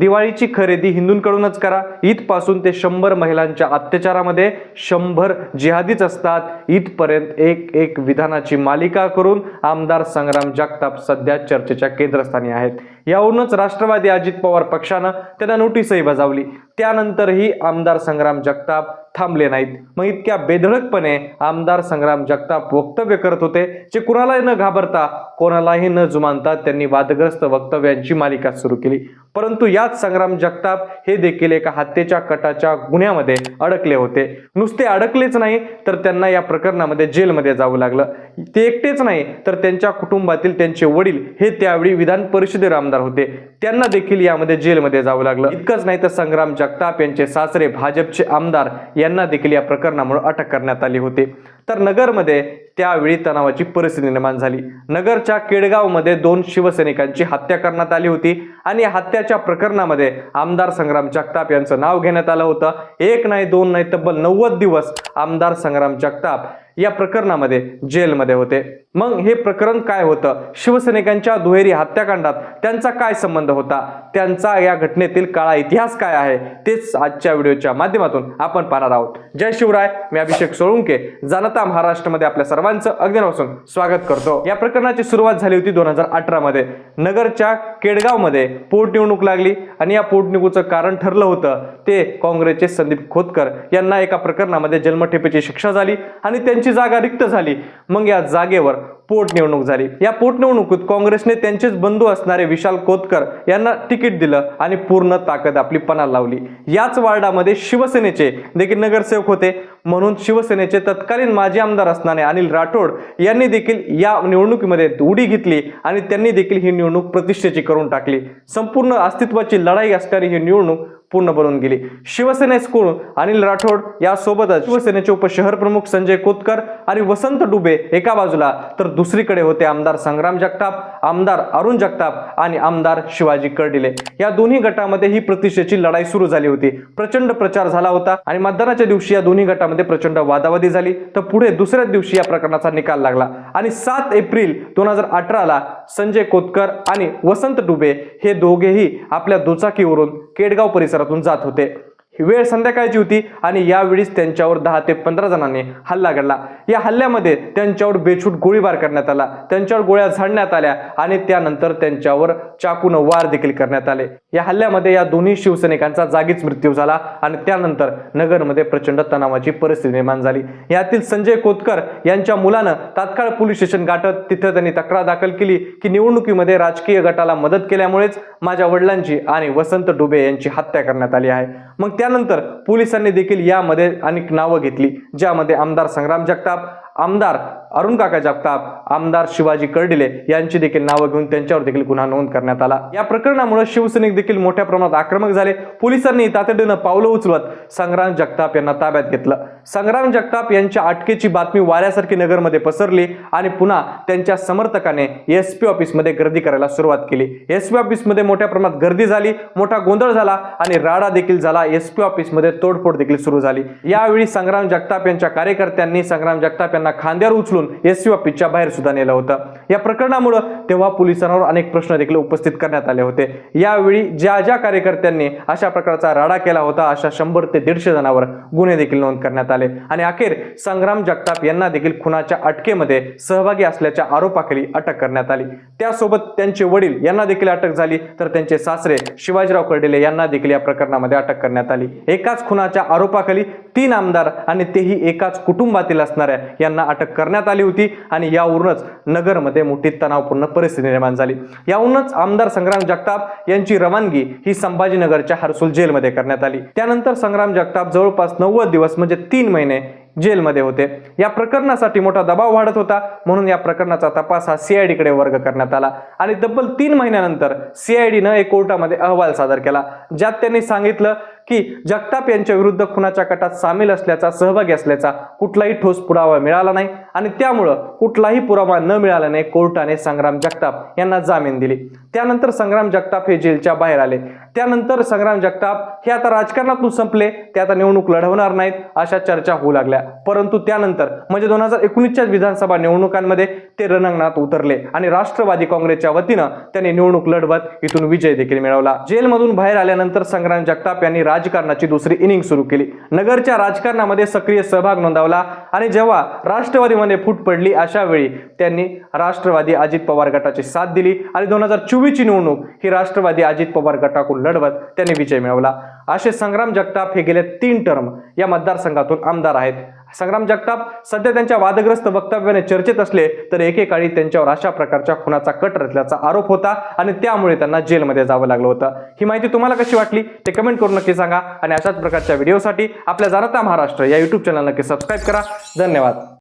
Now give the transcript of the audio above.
दिवाळीची खरेदी हिंदूंकडूनच करा. ईदपासून ते शंभर महिलांच्या अत्याचारामध्ये शंभर जिहादीच असतात. ईदपर्यंत एक एक विधानाची मालिका करून आमदार संग्राम जगताप सध्या चर्चेच्या केंद्रस्थानी आहेत. यावरूनच राष्ट्रवादी अजित पवार पक्षानं त्यांना नोटीसही बजावली. त्यानंतरही आमदार संग्राम जगताप थांबले नाहीत. मग इतक्या बेधडकपणे आमदार संग्राम जगताप वक्तव्य करत होते जे कुणालाही न घाबरता कोणालाही न जुमानता त्यांनी वादग्रस्त वक्तव्यांची मालिका सुरू केली. परंतु याच संग्राम जगताप हे देखील एका हत्येच्या कटाच्या गुन्ह्यामध्ये अडकले होते. नुसते अडकलेच नाही तर त्यांना या प्रकरणामध्ये जेलमध्ये जावं लागलं. ते एकटेच नाही तर त्यांच्या कुटुंबातील त्यांचे वडील हे त्यावेळी विधान परिषदेवर आमदार होते. त्यांना देखील यामध्ये जेलमध्ये जावं लागलं. इतकंच नाही तर संग्राम जगताप यांचे सासरे भाजपचे आमदार यांना देखील या प्रकरणामुळे अटक करण्यात आली होती. तर नगरमध्ये त्यावेळी तणावाची परिस्थिती निर्माण झाली. नगरच्या केडगावमध्ये दोन शिवसैनिकांची हत्या करण्यात आली होती आणि हत्याच्या प्रकरणामध्ये आमदार संग्राम जगताप यांचं नाव घेण्यात आलं होतं. एक नाही दोन नाही तब्बल नव्वद दिवस आमदार संग्राम जगताप या प्रकरणामध्ये जेलमध्ये होते. मग हे प्रकरण काय होतं? शिवसैनिकांच्या दुहेरी हत्याकांडात त्यांचा काय संबंध होता? त्यांचा या घटनेतील काळा इतिहास काय आहे? तेच आजच्या व्हिडिओच्या माध्यमातून आपण पाहणार आहोत. जय शिवराय मी अभिषेक सोळुंके जाणता महाराष्ट्रामध्ये आपल्या सर्वांचं अगदीपासून स्वागत करतो. या प्रकरणाची सुरुवात झाली होती दोन हजार अठरा मध्ये नगरच्या केडगावमध्ये पोटनिवडणूक लागली आणि या पोटनिवडणुकीचं कारण ठरलं होतं. ते काँग्रेसचे संदीप खोतकर यांना एका प्रकरणामध्ये जन्मठेपेची शिक्षा झाली आणि त्यांची जागा रिक्त झाली. मग या जागेवर पोटनिवडणूक झाली. या पोटनिवडणुकीत काँग्रेसने त्यांचेच बंधू असणारे विशाल कोतकर यांना तिकीट दिलं आणि पूर्ण ताकद आपली पणाला लावली. याच वार्डामध्ये शिवसेनेचे देखील नगरसेवक होते. म्हणून शिवसेनेचे तत्कालीन माजी आमदार असणारे अनिल राठोड यांनी देखील या निवडणुकीमध्ये उडी घेतली आणि त्यांनी देखील ही निवडणूक प्रतिष्ठेची करून टाकली. संपूर्ण अस्तित्वाची लढाई असणारी ही निवडणूक पूर्ण बनून गेली. शिवसेनेकडून अनिल राठोड यासोबतच शिवसेनेचे उपशहर प्रमुख संजय कोतकर आणि वसंत डुबे एका बाजूला. तर दुसरीकडे होते आमदार संग्राम जगताप आमदार अरुण जगताप आणि आमदार शिवाजी कर्डिले. या दोन्ही गटामध्ये ही प्रतिष्ठेची लढाई सुरू झाली होती. प्रचंड प्रचार झाला होता आणि मतदानाच्या दिवशी या दोन्ही गटामध्ये प्रचंड वादावादी झाली. तर पुढे दुसऱ्याच दिवशी या प्रकरणाचा निकाल लागला. आणि सात एप्रिल दोन हजार अठराला संजय कोतकर आणि वसंत डुबे हे दोघेही आपल्या दुचाकीवरून केडगाव परिसर परिसरातून जात होते. वेळ संध्याकाळची होती आणि यावेळीच त्यांच्यावर दहा ते पंधरा जणांनी हल्ला घडला. या हल्ल्यामध्ये त्यांच्यावर बेछूट गोळीबार करण्यात आला. त्यांच्यावर गोळ्या झाडण्यात आल्या आणि त्यानंतर त्यांच्यावर चाकून वार देखील करण्यात आले. या हल्ल्यामध्ये या दोन्ही शिवसैनिकांचा जागीच मृत्यू झाला आणि त्यानंतर नगरमध्ये प्रचंड तणावाची परिस्थिती निर्माण झाली. यातील संजय कोतकर यांच्या मुलानं तात्काळ पोलीस स्टेशन गाठत तिथं त्यांनी तक्रार दाखल केली की निवडणुकीमध्ये राजकीय गटाला मदत केल्यामुळेच माझ्या वडिलांची आणि वसंत डुबे यांची हत्या करण्यात आली आहे. मग त्यानंतर पोलिसांनी देखील यामध्ये अनेक नावं घेतली ज्यामध्ये आमदार संग्राम जगताप आमदार अरुण काका जगताप आमदार शिवाजी कर्डिले यांची देखील नावं घेऊन त्यांच्यावर देखील गुन्हा नोंद करण्यात आला. या प्रकरणामुळे शिवसैनिक देखील मोठ्या प्रमाणात आक्रमक झाले. पोलिसांनी तातडीनं पावलं उचलत संग्राम जगताप यांना ताब्यात घेतलं. संग्राम जगताप यांच्या अटकेची बातमी वाऱ्यासारखी नगरमध्ये पसरली आणि पुन्हा त्यांच्या समर्थकाने एस पी ऑफिसमध्ये गर्दी करायला सुरुवात केली. एस पी ऑफिसमध्ये मोठ्या प्रमाणात गर्दी झाली मोठा गोंधळ झाला आणि राडा देखील झाला. एस पी ऑफिसमध्ये तोडफोड देखील सुरू झाली. यावेळी संग्राम जगताप यांच्या कार्यकर्त्यांनी संग्राम जगताप यांना खांद्यावर उचलून एस यू ऑफिसच्या बाहेर सुद्धा नेलं होतं. या प्रकरणामुळे तेव्हा पोलिसांवर अनेक प्रश्न देखील उपस्थित करण्यात आले होते. यावेळी ज्या ज्या कार्यकर्त्यांनी अशा प्रकारचा राडा केला होता अशा शंभर ते दीडशे जणांवर गुन्हे देखील नोंद करण्यात आले. आणि अखेर संग्राम जगताप यांना देखील खुनाच्या अटकेमध्ये सहभागी असल्याच्या आरोपाखाली अटक करण्यात आली. त्यासोबत त्यांचे वडील यांना देखील अटक झाली तर त्यांचे सासरे शिवाजीराव कर्डिले यांना देखील या प्रकरणामध्ये अटक करण्यात आली. एकाच खुनाच्या आरोपाखाली तीन आमदार आणि तेही एकाच कुटुंबातील असणाऱ्या यांना अटक करण्यात आली होती आणि यावरूनच नगरमध्ये मोठी तणावपूर्ण परिस्थिती निर्माण झाली. यावरूनच आमदार संग्राम जगताप यांची रवानगी ही संभाजीनगरच्या हर्सुल जेलमध्ये करण्यात आली. त्यानंतर संग्राम जगताप जवळपास नव्वद दिवस म्हणजे तीन महिने जेलमध्ये होते. या प्रकरणासाठी मोठा दबाव वाढत होता. म्हणून या प्रकरणाचा तपास हा सीआयडीकडे वर्ग करण्यात आला आणि तब्बल तीन महिन्यानंतर सीआयडीनं एक कोर्टामध्ये अहवाल सादर केला ज्यात त्यांनी सांगितलं की जगताप यांच्या विरुद्ध खुनाच्या कटात सामील असल्याचा सहभागी असल्याचा कुठलाही ठोस पुरावा मिळाला नाही आणि त्यामुळं कुठलाही पुरावा न मिळाल्याने कोर्टाने संग्राम जगताप यांना जामीन दिली. त्यानंतर संग्राम जगताप हे जेलच्या बाहेर आले. त्यानंतर संग्राम जगताप हे आता राजकारणातून संपले ते आता निवडणूक लढवणार नाहीत अशा चर्चा होऊ लागल्या. परंतु त्यानंतर म्हणजे दोन हजार एकोणीसच्या विधानसभा निवडणुकांमध्ये ते रणांगणात उतरले आणि राष्ट्रवादी काँग्रेसच्या वतीनं त्यांनी निवडणूक लढवत इथून विजय देखील मिळवला. जेलमधून बाहेर आल्यानंतर संग्राम जगताप यांनी राजकारणाची दुसरी इनिंग सुरू केली. नगरच्या राजकारणामध्ये सक्रिय सहभाग नोंदवला आणि जेव्हा राष्ट्रवादीमध्ये फूट पडली अशा वेळी त्यांनी राष्ट्रवादी अजित पवार गटाची साथ दिली आणि दोन हजार चोवीसची निवडणूक ही राष्ट्रवादी अजित पवार गटाकडून लढवत त्यांनी विजय मिळवला. असे संग्राम जगताप हे गेले तीन टर्म या मतदारसंघातून आमदार आहेत. संग्राम जगताप सध्या त्यांच्या वादग्रस्त वक्तव्याने चर्चेत असले तर एकेकाळी त्यांच्यावर अशा प्रकारच्या खुनाचा कट रचल्याचा आरोप होता आणि त्यामुळे त्यांना जेलमध्ये जावं लागलं होतं. ही माहिती तुम्हाला कशी वाटली? ते कमेंट करून नक्की सांगा आणि अशाच प्रकारच्या व्हिडिओसाठी आपल्या जाणता महाराष्ट्र या युट्यूब चॅनल नक्की सबस्क्राईब करा. धन्यवाद.